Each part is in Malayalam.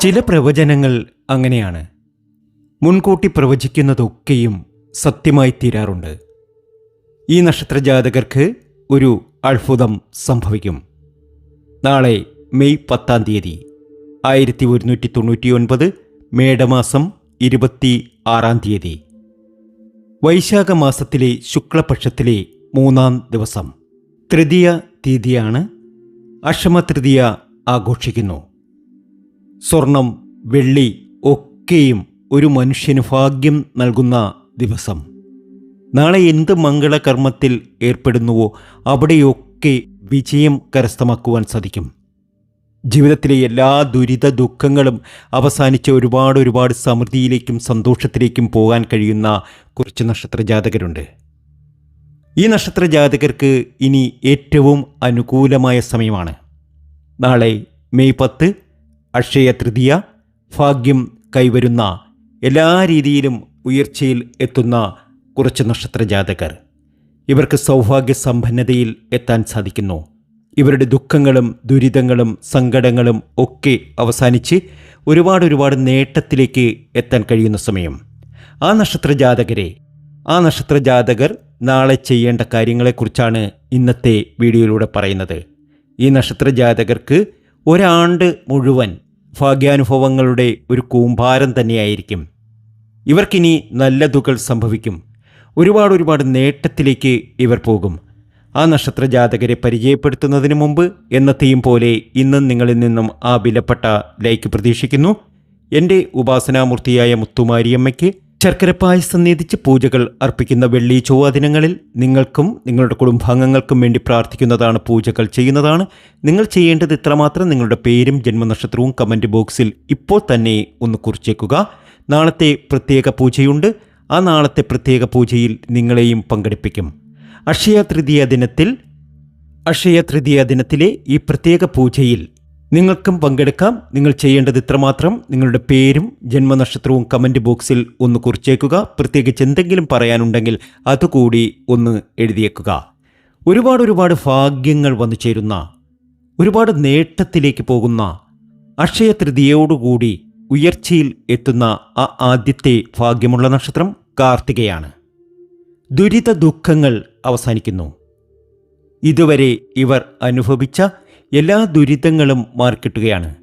ചില പ്രവചനങ്ങൾ അങ്ങനെയാണ്. മുൻകൂട്ടി പ്രവചിക്കുന്നതൊക്കെയും സത്യമായി തീരാറുണ്ട്. ഈ നക്ഷത്രജാതകർക്ക് ഒരു അത്ഭുതം സംഭവിക്കും. നാളെ മെയ് പത്താം തീയതി ആയിരത്തി ഒരുന്നൂറ്റി തൊണ്ണൂറ്റി ഒൻപത് മേടമാസം ഇരുപത്തി ആറാം തീയതി. വൈശാഖ മാസത്തിലെ ശുക്ലപക്ഷത്തിലെ മൂന്നാം ദിവസം. തൃതീയ തീയതിയാണ് അക്ഷമ തൃതീയ ആഘോഷിക്കുന്നു. സ്വർണം വെള്ളി ഒക്കെയും ഒരു മനുഷ്യന് ഭാഗ്യം നൽകുന്ന ദിവസം. നാളെ എന്ത് മംഗളകർമ്മത്തിൽ ഏർപ്പെടുന്നുവോ അവിടെയൊക്കെ വിജയം കരസ്ഥമാക്കുവാൻ സാധിക്കും. ജീവിതത്തിലെ എല്ലാ ദുരിത ദുഃഖങ്ങളും അവസാനിച്ച് ഒരുപാട് ഒരുപാട് സമൃദ്ധിയിലേക്കും സന്തോഷത്തിലേക്കും പോകാൻ കഴിയുന്ന കുറച്ച് നക്ഷത്ര ജാതകരുണ്ട് ഈ നക്ഷത്ര ജാതകർക്ക് ഇനി ഏറ്റവും അനുകൂലമായ സമയമാണ്. നാളെ മെയ് പത്ത് അക്ഷയ തൃതീയ ഭാഗ്യം കൈവരുന്ന എല്ലാ രീതിയിലും ഉയർച്ചയിൽ എത്തുന്ന കുറച്ച് നക്ഷത്ര ജാതകർ. ഇവർക്ക് സൗഭാഗ്യ സമ്പന്നതയിൽ എത്താൻ സാധിക്കുന്നു. ഇവരുടെ ദുഃഖങ്ങളും ദുരിതങ്ങളും സങ്കടങ്ങളും ഒക്കെ അവസാനിച്ച് ഒരുപാട് ഒരുപാട് നേട്ടത്തിലേക്ക് എത്താൻ കഴിയുന്ന സമയം. ആ നക്ഷത്ര ജാതകരെ ആ നക്ഷത്ര ജാതകർ നാളെ ചെയ്യേണ്ട കാര്യങ്ങളെക്കുറിച്ചാണ് ഇന്നത്തെ വീഡിയോയിലൂടെ പറയുന്നത്. ഈ നക്ഷത്ര ജാതകർക്ക് ഒരാണ്ട് മുഴുവൻ ഭാഗ്യാനുഭവങ്ങളുടെ ഒരു കൂമ്പാരം തന്നെയായിരിക്കും. ഇവർക്കിനി നല്ലതുകൾ സംഭവിക്കും. ഒരുപാട് ഒരുപാട് നേട്ടത്തിലേക്ക് ഇവർ പോകും. ആ നക്ഷത്ര ജാതകരെ പരിചയപ്പെടുത്തുന്നതിന് മുമ്പ് എന്നത്തെയും പോലെ ഇന്നും നിങ്ങളിൽ നിന്നും ആ വിലപ്പെട്ട ലൈക്ക് പ്രതീക്ഷിക്കുന്നു. എന്റെ ഉപാസനാമൂർത്തിയായ മുത്തുമാരിയമ്മയ്ക്ക് ശർക്കര പായസം നീതിച്ച് പൂജകൾ അർപ്പിക്കുന്ന വെള്ളി ചൊവ്വ ദിനങ്ങളിൽ നിങ്ങൾക്കും നിങ്ങളുടെ കുടുംബാംഗങ്ങൾക്കും വേണ്ടി പ്രാർത്ഥിക്കുന്നതാണ് പൂജകൾ ചെയ്യുന്നതാണ്. നിങ്ങൾ ചെയ്യേണ്ടത് ഇത്രമാത്രം നിങ്ങളുടെ പേരും ജന്മനക്ഷത്രവും കമന്റ് ബോക്സിൽ ഇപ്പോൾ തന്നെ ഒന്ന് കുറിച്ചേക്കുക. നാളത്തെ പ്രത്യേക പൂജയുണ്ട്. ആ നാളത്തെ പ്രത്യേക പൂജയിൽ നിങ്ങളെയും പങ്കെടുപ്പിക്കും. അക്ഷയ തൃതീയ ദിനത്തിൽ അക്ഷയ തൃതീയ ദിനത്തിലെ ഈ പ്രത്യേക പൂജയിൽ നിങ്ങൾക്കും പങ്കെടുക്കാം. നിങ്ങൾ ചെയ്യേണ്ടത് ഇത്രമാത്രം. നിങ്ങളുടെ പേരും ജന്മനക്ഷത്രവും കമന്റ് ബോക്സിൽ ഒന്ന് കുറിച്ചേക്കുക. പ്രത്യേകിച്ച് എന്തെങ്കിലും പറയാനുണ്ടെങ്കിൽ അതുകൂടി ഒന്ന് എഴുതിയേക്കുക. ഒരുപാട് ഒരുപാട് ഭാഗ്യങ്ങൾ വന്നു ചേരുന്ന ഒരുപാട് നേട്ടത്തിലേക്ക് പോകുന്ന അക്ഷയ തൃതിയോടുകൂടി ഉയർച്ചയിൽ എത്തുന്ന ആ ആദ്യത്തെ ഭാഗ്യമുള്ള നക്ഷത്രം കാർത്തികയാണ്. ദുരിത ദുഃഖങ്ങൾ അവസാനിക്കുന്നു. ഇതുവരെ ഇവർ അനുഭവിച്ച എല്ലാ ദുരിതങ്ങളും മാർക്കിട്ടുകയാണ്.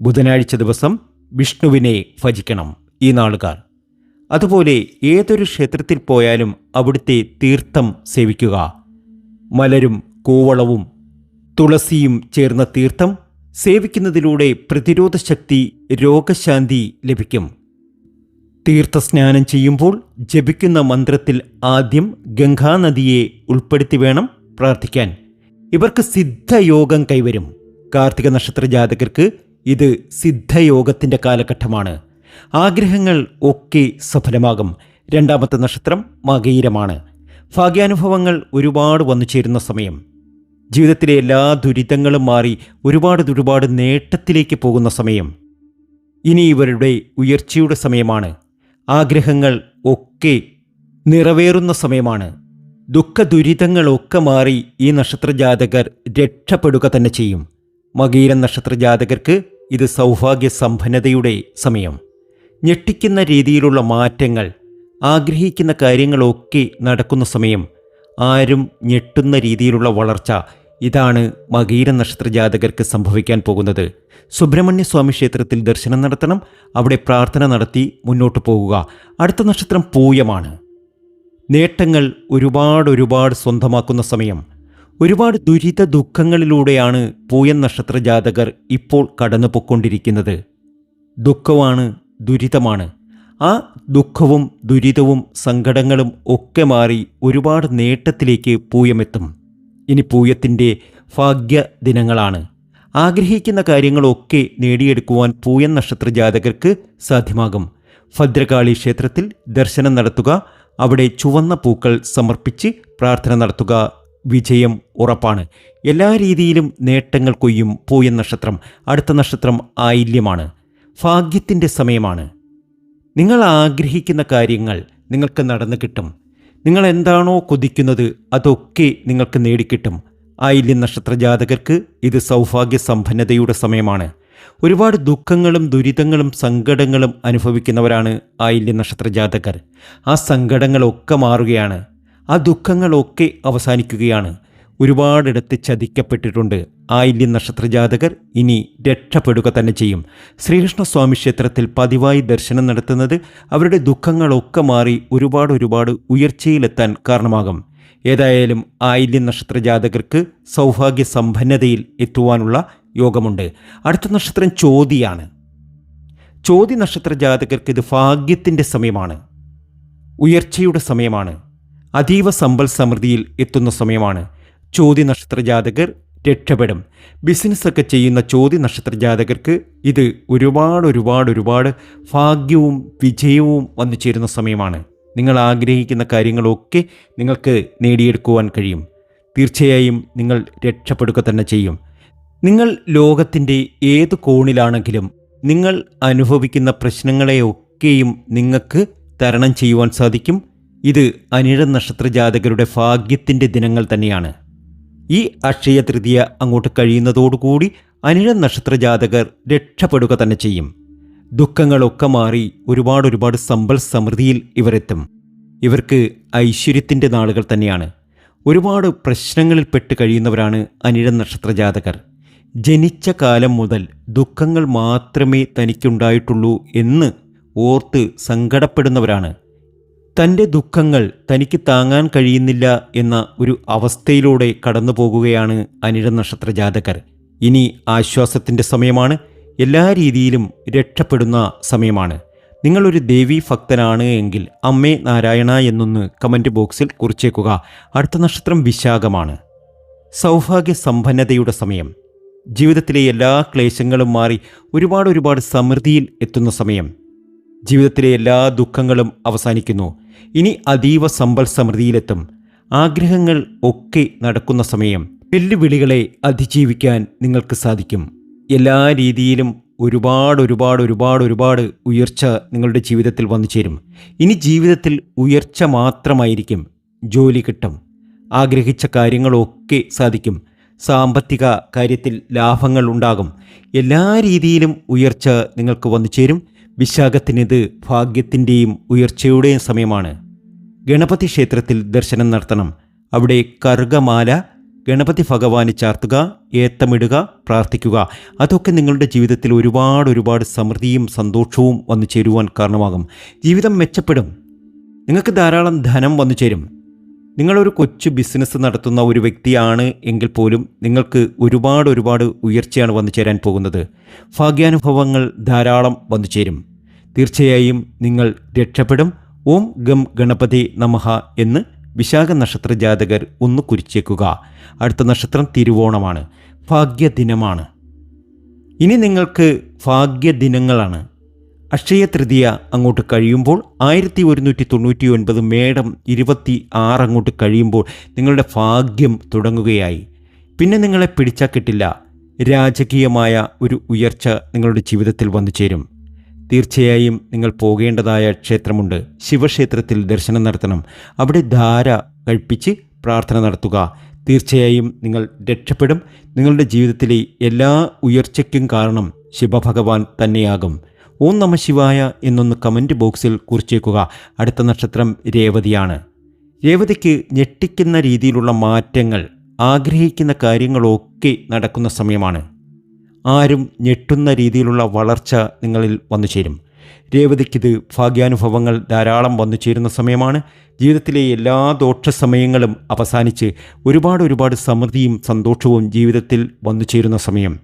ബുധനാഴ്ച ദിവസം വിഷ്ണുവിനെ ഭജിക്കണം ഈ നാളുകാർ. അതുപോലെ ഏതൊരു ക്ഷേത്രത്തിൽ പോയാലും അവിടുത്തെ തീർത്ഥം സേവിക്കുക. മലരും കൂവളവും തുളസിയും ചേർന്ന തീർത്ഥം സേവിക്കുന്നതിലൂടെ പ്രതിരോധ ശക്തി രോഗശാന്തി ലഭിക്കും. തീർത്ഥസ്നാനം ചെയ്യുമ്പോൾ ജപിക്കുന്ന മന്ത്രത്തിൽ ആദ്യം ഗംഗാനദിയെ ഉൾപ്പെടുത്തി വേണം പ്രാർത്ഥിക്കാൻ. ഇവർക്ക് സിദ്ധയോഗം കൈവരും. കാർത്തിക നക്ഷത്ര ജാതകർക്ക് ഇത് സിദ്ധയോഗത്തിന്റെ കാലഘട്ടമാണ്. ആഗ്രഹങ്ങൾ ഒക്കെ സഫലമാകും. രണ്ടാമത്തെ നക്ഷത്രം മകയിരമാണ്. ഭാഗ്യാനുഭവങ്ങൾ ഒരുപാട് വന്നു ചേരുന്ന സമയം. ജീവിതത്തിലെ എല്ലാ ദുരിതങ്ങളും മാറി ഒരുപാട് ഒരുപാട് നേട്ടത്തിലേക്ക് പോകുന്ന സമയം. ഇനി ഇവരുടെ ഉയർച്ചയുടെ സമയമാണ്. ആഗ്രഹങ്ങൾ ഒക്കെ നിറവേറുന്ന സമയമാണ്. ദുഃഖ ദുരിതങ്ങളൊക്കെ മാറി ഈ നക്ഷത്രജാതകർ രക്ഷപ്പെടുക തന്നെ ചെയ്യും. മകീരൻ നക്ഷത്രജാതകർക്ക് ഇത് സൗഭാഗ്യ സമ്പന്നതയുടെ സമയം. ഞെട്ടിക്കുന്ന രീതിയിലുള്ള മാറ്റങ്ങൾ ആഗ്രഹിക്കുന്ന കാര്യങ്ങളൊക്കെ നടക്കുന്ന സമയം ആരും ഞെട്ടുന്ന രീതിയിലുള്ള വളർച്ച ഇതാണ് മകീര നക്ഷത്രജാതകർക്ക് സംഭവിക്കാൻ പോകുന്നത്. സുബ്രഹ്മണ്യ സ്വാമി ക്ഷേത്രത്തിൽ ദർശനം നടത്തണം അവിടെ പ്രാർത്ഥന നടത്തി മുന്നോട്ട് പോകുക. അടുത്ത നക്ഷത്രം പൂയമാണ്. നേട്ടങ്ങൾ ഒരുപാട് ഒരുപാട് സ്വന്തമാക്കുന്ന സമയം. ഒരുപാട് ദുരിത ദുഃഖങ്ങളിലൂടെയാണ് പൂയൻ നക്ഷത്ര ജാതകർ ഇപ്പോൾ കടന്നുപോയിക്കൊണ്ടിരിക്കുന്നത്. ദുഃഖമാണ് ദുരിതമാണ്. ആ ദുഃഖവും ദുരിതവും സങ്കടങ്ങളും ഒക്കെ മാറി ഒരുപാട് നേട്ടത്തിലേക്ക് പൂയമെത്തും. ഇനി പൂയത്തിന്റെ ഭാഗ്യ ദിനങ്ങളാണ്. ആഗ്രഹിക്കുന്ന കാര്യങ്ങളൊക്കെ നേടിയെടുക്കുവാൻ പൂയൻ നക്ഷത്ര ജാതകർക്ക് സാധ്യമാകും. ഭദ്രകാളി ക്ഷേത്രത്തിൽ ദർശനം നടത്തുക. അവിടെ ചുവന്ന പൂക്കൾ സമർപ്പിച്ച് പ്രാർത്ഥന നടത്തുക. വിജയം ഉറപ്പാണ്. എല്ലാ രീതിയിലും നേട്ടങ്ങൾ കൊയ്യും പൂയൻ നക്ഷത്രം. അടുത്ത നക്ഷത്രം ആയില്യമാണ്. ഭാഗ്യത്തിന്റെ സമയമാണ്. നിങ്ങൾ ആഗ്രഹിക്കുന്ന കാര്യങ്ങൾ നിങ്ങൾക്ക് നടന്നു കിട്ടും. നിങ്ങൾ എന്താണോ കൊതിക്കുന്നത് അതൊക്കെ നിങ്ങൾക്ക് നേടിക്കിട്ടും. ആയില്യം നക്ഷത്ര ജാതകർക്ക് ഇത് സൗഭാഗ്യ സമ്പന്നതയുടെ സമയമാണ്. ഒരുപാട് ദുഃഖങ്ങളും ദുരിതങ്ങളും സങ്കടങ്ങളും അനുഭവിക്കുന്നവരാണ് ആയില്യ നക്ഷത്ര ജാതകർ ആ സങ്കടങ്ങളൊക്കെ മാറുകയാണ്. ആ ദുഃഖങ്ങളൊക്കെ അവസാനിക്കുകയാണ്. ഒരുപാടിടത്ത് ചതിക്കപ്പെട്ടിട്ടുണ്ട് ആയില്യ നക്ഷത്ര ജാതകർ ഇനി രക്ഷപ്പെടുക തന്നെ ചെയ്യും. ശ്രീകൃഷ്ണസ്വാമി ക്ഷേത്രത്തിൽ പതിവായി ദർശനം നടത്തുന്നത് അവരുടെ ദുഃഖങ്ങളൊക്കെ മാറി ഒരുപാട് ഒരുപാട് ഉയർച്ചയിലെത്താൻ കാരണമാകും. ഏതായാലും ആയില്യ നക്ഷത്ര ജാതകർക്ക് സൗഭാഗ്യ സമ്പന്നതയിൽ എത്തുവാനുള്ള യോഗമുണ്ട്. അടുത്ത നക്ഷത്രം ചോതിയാണ്. ചോതി നക്ഷത്ര ജാതകർക്ക് ഇത് ഭാഗ്യത്തിന്റെ സമയമാണ്. ഉയർച്ചയുടെ സമയമാണ്. അതീവ സമ്പൽ സമൃദ്ധിയിൽ എത്തുന്ന സമയമാണ്. ചോതി നക്ഷത്ര ജാതകർ രക്ഷപ്പെടും. ബിസിനസ്സൊക്കെ ചെയ്യുന്ന ചോതി നക്ഷത്ര ജാതകർക്ക് ഇത് ഒരുപാട് ഒരുപാട് ഒരുപാട് ഭാഗ്യവും വിജയവും വന്നു ചേരുന്ന സമയമാണ്. നിങ്ങൾ ആഗ്രഹിക്കുന്ന കാര്യങ്ങളൊക്കെ നിങ്ങൾക്ക് നേടിയെടുക്കുവാൻ കഴിയും. തീർച്ചയായും നിങ്ങൾ രക്ഷപ്പെടുക തന്നെ ചെയ്യും. നിങ്ങൾ ലോകത്തിന്റെ ഏത് കോണിലാണെങ്കിലും നിങ്ങൾ അനുഭവിക്കുന്ന പ്രശ്നങ്ങളെയൊക്കെയും നിങ്ങൾക്ക് തരണം ചെയ്യുവാൻ സാധിക്കും. ഇത് അനിഴ നക്ഷത്ര ജാതകരുടെ ഭാഗ്യത്തിന്റെ ദിനങ്ങൾ തന്നെയാണ്. ഈ അക്ഷയ തൃതീയ അങ്ങോട്ട് കഴിയുന്നതോടുകൂടി അനിഴ നക്ഷത്ര ജാതകർ രക്ഷപ്പെടുക തന്നെ ചെയ്യും. ദുഃഖങ്ങളൊക്കെ മാറി ഒരുപാട് ഒരുപാട് സമ്പൽ സമൃദ്ധിയിൽ ഇവരെത്തും. ഇവർക്ക് ഐശ്വര്യത്തിന്റെ നാളുകൾ തന്നെയാണ്. ഒരുപാട് പ്രശ്നങ്ങളിൽ പെട്ട് കഴിയുന്നവരാണ് അനിഴ നക്ഷത്ര ജാതകർ ജനിച്ച കാലം മുതൽ ദുഃഖങ്ങൾ മാത്രമേ തനിക്കുണ്ടായിട്ടുള്ളൂ എന്ന് ഓർത്ത് സങ്കടപ്പെടുന്നവരാണ്. തന്റെ ദുഃഖങ്ങൾ തനിക്ക് താങ്ങാൻ കഴിയുന്നില്ല എന്ന ഒരു അവസ്ഥയിലൂടെ കടന്നു പോകുകയാണ് അനിഴ നക്ഷത്ര ജാതകർ. ഇനി ആശ്വാസത്തിന്റെ സമയമാണ്. എല്ലാ രീതിയിലും രക്ഷപ്പെടുന്ന സമയമാണ്. നിങ്ങളൊരു ദേവി ഭക്തനാണ് എങ്കിൽ അമ്മേ നാരായണ എന്നൊന്ന് കമന്റ് ബോക്സിൽ കുറിച്ചേക്കുക. അടുത്ത നക്ഷത്രം വിശാഖമാണ്. സൗഭാഗ്യ സമ്പന്നതയുടെ സമയം. ജീവിതത്തിലെ എല്ലാ ക്ലേശങ്ങളും മാറി ഒരുപാട് ഒരുപാട് സമൃദ്ധിയിൽ എത്തുന്ന സമയം. ജീവിതത്തിലെ എല്ലാ ദുഃഖങ്ങളും അവസാനിക്കുന്നു. ഇനി അതീവ സമ്പൽ സമൃദ്ധിയിലെത്തും. ആഗ്രഹങ്ങൾ ഒക്കെ നടക്കുന്ന സമയം. വെല്ലുവിളികളെ അതിജീവിക്കാൻ നിങ്ങൾക്ക് സാധിക്കും. എല്ലാ രീതിയിലും ഒരുപാട് ഒരുപാട് ഒരുപാട് ഒരുപാട് ഉയർച്ച നിങ്ങളുടെ ജീവിതത്തിൽ വന്നു ചേരും. ഇനി ജീവിതത്തിൽ ഉയർച്ച മാത്രമായിരിക്കും ജോലി കിട്ടും. ആഗ്രഹിച്ച കാര്യങ്ങളൊക്കെ സാധിക്കും. സാമ്പത്തിക കാര്യത്തിൽ ലാഭങ്ങൾ ഉണ്ടാകും. എല്ലാ രീതിയിലും ഉയർച്ച നിങ്ങൾക്ക് വന്നു ചേരും. വിശാഖത്തിനിത് ഭാഗ്യത്തിന്റെയും ഉയർച്ചയുടെയും സമയമാണ്. ഗണപതി ക്ഷേത്രത്തിൽ ദർശനം നടത്തണം. അവിടെ കറുകമാല ഗണപതി ഭഗവാന് ചാർത്തുക ഏത്തമിടുക പ്രാർത്ഥിക്കുക. അതൊക്കെ നിങ്ങളുടെ ജീവിതത്തിൽ ഒരുപാട് ഒരുപാട് സമൃദ്ധിയും സന്തോഷവും വന്നു ചേരുവാൻ കാരണമാകും. ജീവിതം മെച്ചപ്പെടും. നിങ്ങൾക്ക് ധാരാളം ധനം വന്നു ചേരും. നിങ്ങളൊരു കൊച്ചു ബിസിനസ് നടത്തുന്ന ഒരു വ്യക്തിയാണ് എങ്കിൽ പോലും നിങ്ങൾക്ക് ഒരുപാട് ഒരുപാട് ഉയർച്ചയാണ് വന്നു ചേരാൻ പോകുന്നത്. ഭാഗ്യാനുഭവങ്ങൾ ധാരാളം വന്നു ചേരും. തീർച്ചയായും നിങ്ങൾ രക്ഷപ്പെടും. ഓം ഗം ഗണപതി നമഹ എന്ന് വിശാഖ നക്ഷത്ര ജാതകർ ഒന്ന് കുരിച്ചേക്കുക അടുത്ത നക്ഷത്രം തിരുവോണമാണ്. ഭാഗ്യദിനമാണ്. ഇനി നിങ്ങൾക്ക് ഭാഗ്യദിനങ്ങളാണ്. അക്ഷയ തൃതീയ അങ്ങോട്ട് കഴിയുമ്പോൾ ആയിരത്തി ഒരുന്നൂറ്റി തൊണ്ണൂറ്റി ഒൻപത് മേടം ഇരുപത്തി ആറ് അങ്ങോട്ട് കഴിയുമ്പോൾ നിങ്ങളുടെ ഭാഗ്യം തുടങ്ങുകയായി. പിന്നെ നിങ്ങളെ പിടിച്ചാൽ കിട്ടില്ല. രാജകീയമായ ഒരു ഉയർച്ച നിങ്ങളുടെ ജീവിതത്തിൽ വന്നു ചേരും. തീർച്ചയായും നിങ്ങൾ പോകേണ്ടതായ ക്ഷേത്രമുണ്ട്. ശിവക്ഷേത്രത്തിൽ ദർശനം നടത്തണം. അവിടെ ധാര കഴിപ്പിച്ച് പ്രാർത്ഥന നടത്തുക. തീർച്ചയായും നിങ്ങൾ രക്ഷപ്പെടും. നിങ്ങളുടെ ജീവിതത്തിലെ എല്ലാ ഉയർച്ചയ്ക്കും കാരണം ശിവഭഗവാൻ തന്നെയാകും. ഓം നമ ശിവായ എന്നൊന്ന് കമന്റ് ബോക്സിൽ കുറിച്ചേക്കുക. അടുത്ത നക്ഷത്രം രേവതിയാണ്. രേവതിക്ക് ഞെട്ടിക്കുന്ന രീതിയിലുള്ള മാറ്റങ്ങൾ ആഗ്രഹിക്കുന്ന കാര്യങ്ങളൊക്കെ നടക്കുന്ന സമയമാണ്. ആരും ഞെട്ടുന്ന രീതിയിലുള്ള വളർച്ച നിങ്ങളിൽ വന്നു ചേരും. രേവതിക്കിത് ഭാഗ്യാനുഭവങ്ങൾ ധാരാളം വന്നു ചേരുന്ന സമയമാണ്. ജീവിതത്തിലെ എല്ലാ ദോഷ സമയങ്ങളും അവസാനിച്ച് ഒരുപാട് ഒരുപാട് സമൃദ്ധിയും സന്തോഷവും ജീവിതത്തിൽ വന്നു ചേരുന്ന സമയം.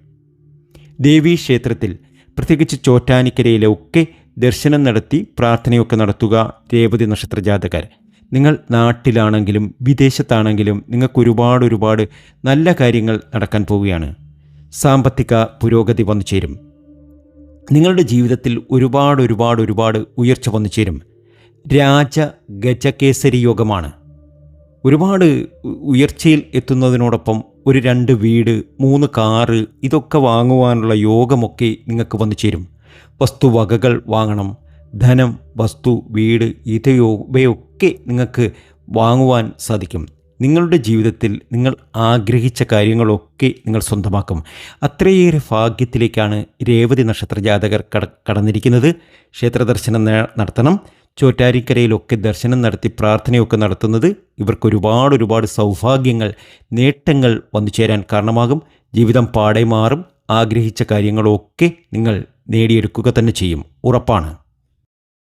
ദേവീ ക്ഷേത്രത്തിൽ പ്രത്യേകിച്ച് ചോറ്റാനിക്കരയിലൊക്കെ ദർശനം നടത്തി പ്രാർത്ഥനയൊക്കെ നടത്തുക രേവതി നക്ഷത്ര ജാതകർ നിങ്ങൾ നാട്ടിലാണെങ്കിലും വിദേശത്താണെങ്കിലും നിങ്ങൾക്ക് ഒരുപാട് ഒരുപാട് നല്ല കാര്യങ്ങൾ നടക്കാൻ പോവുകയാണ്. സാമ്പത്തിക പുരോഗതി വന്നു ചേരും. നിങ്ങളുടെ ജീവിതത്തിൽ ഒരുപാട് ഒരുപാട് ഒരുപാട് ഉയർച്ച വന്നു ചേരും. രാജ ഗജകേസരി യോഗമാണ് ഒരുപാട് ഉയർച്ചയിൽ എത്തുന്നതിനോടൊപ്പം ഒരു രണ്ട് വീട് മൂന്ന് കാറ് ഇതൊക്കെ വാങ്ങുവാനുള്ള യോഗമൊക്കെ നിങ്ങൾക്ക് വന്നു ചേരും. വസ്തുവകകൾ വാങ്ങണം. ധനം വസ്തു വീട് ഇതയോ ഇവയൊക്കെ നിങ്ങൾക്ക് വാങ്ങുവാൻ സാധിക്കും. നിങ്ങളുടെ ജീവിതത്തിൽ നിങ്ങൾ ആഗ്രഹിച്ച കാര്യങ്ങളൊക്കെ നിങ്ങൾ സ്വന്തമാക്കും. അത്രയേറെ ഭാഗ്യത്തിലേക്കാണ് രേവതി നക്ഷത്ര ജാതകർ കട കടന്നിരിക്കുന്നത്. ക്ഷേത്രദർശനം നടത്തണം. ചോറ്റാരിക്കരയിലൊക്കെ ദർശനം നടത്തി പ്രാർത്ഥനയൊക്കെ നടത്തുന്നത് ഇവർക്ക് ഒരുപാട് ഒരുപാട് സൗഭാഗ്യങ്ങൾ നേട്ടങ്ങൾ വന്നു ചേരാൻ കാരണമാകും. ജീവിതം പാടെ മാറും. ആഗ്രഹിച്ച കാര്യങ്ങളൊക്കെ നിങ്ങൾ നേടിയെടുക്കുക തന്നെ ചെയ്യും. ഉറപ്പാണ്.